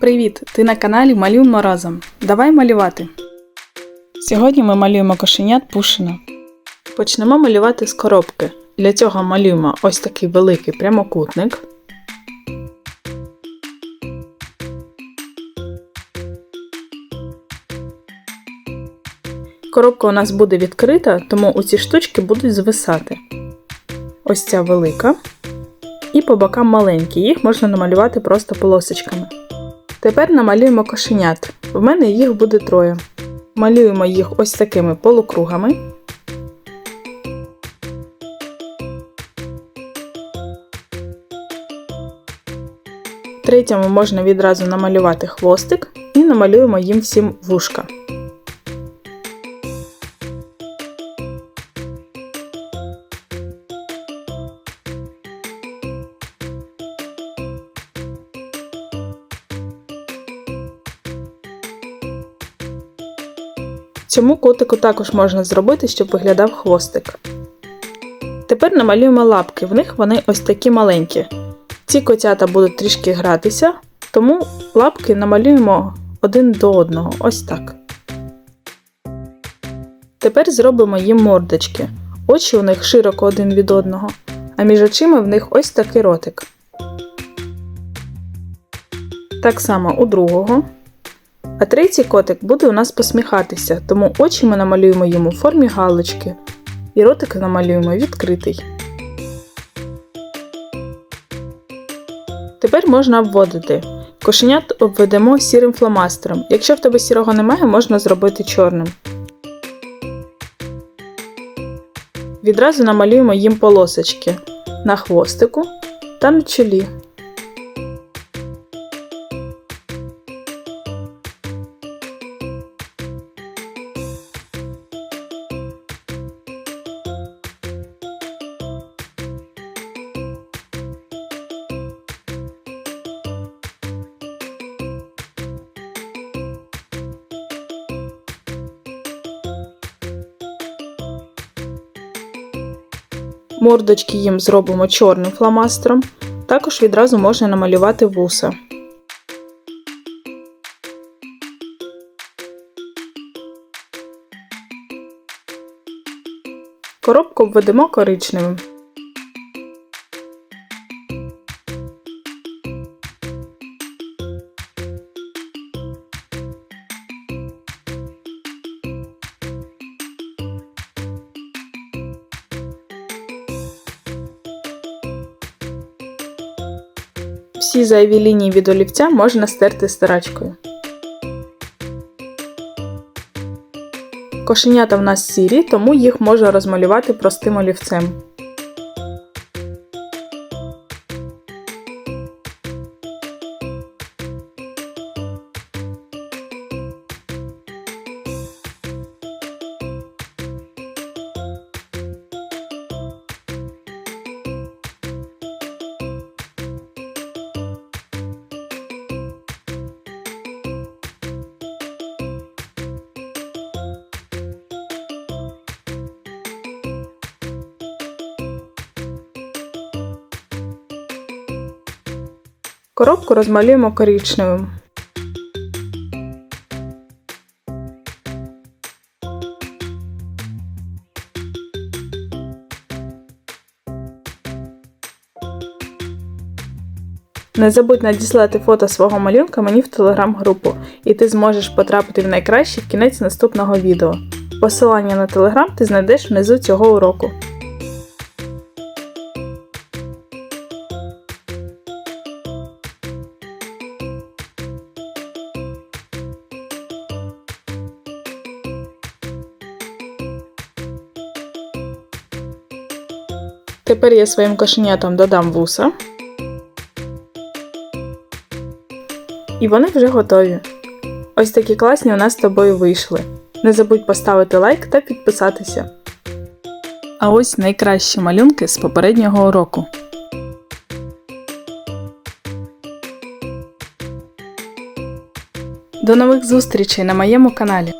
Привіт! Ти на каналі Малюємо разом. Давай малювати. Сьогодні ми малюємо кошенят Пушина. Почнемо малювати з коробки. Для цього малюємо ось такий великий прямокутник. Коробка у нас буде відкрита, тому у ці штучки будуть звисати. Ось ця велика. І по бокам маленькі, їх можна намалювати просто полосочками. Тепер намалюємо кошенят. В мене їх буде троє. Малюємо їх ось такими полукругами. Третьому можна відразу намалювати хвостик і намалюємо їм всім вушка. Цьому котику також можна зробити, щоб виглядав хвостик. Тепер намалюємо лапки, в них вони ось такі маленькі. Ці котята будуть трішки гратися, тому лапки намалюємо один до одного, ось так. Тепер зробимо їм мордочки. Очі у них широко один від одного, а між очима в них ось такий ротик. Так само у другого. А третій котик буде у нас посміхатися, тому очі ми намалюємо йому в формі галочки, і ротик намалюємо відкритий. Тепер можна обводити. Кошенят обведемо сірим фломастером. Якщо в тебе сірого немає, можна зробити чорним. Відразу намалюємо їм полосочки на хвостику та на чолі. Мордочки їм зробимо чорним фломастером. Також відразу можна намалювати вуса. Коробку обведемо коричневим. Всі зайві лінії від олівця можна стерти старачкою. Кошенята в нас сірі, тому їх можна розмалювати простим олівцем. Коробку розмалюємо коричневим. Не забудь надіслати фото свого малюнка мені в телеграм-групу, і ти зможеш потрапити в найкращий в кінець наступного відео. Посилання на телеграм ти знайдеш внизу цього уроку. Тепер я своїм кошенятам додам вуса. І вони вже готові. Ось такі класні у нас з тобою вийшли. Не забудь поставити лайк та підписатися. А ось найкращі малюнки з попереднього уроку. До нових зустрічей на моєму каналі.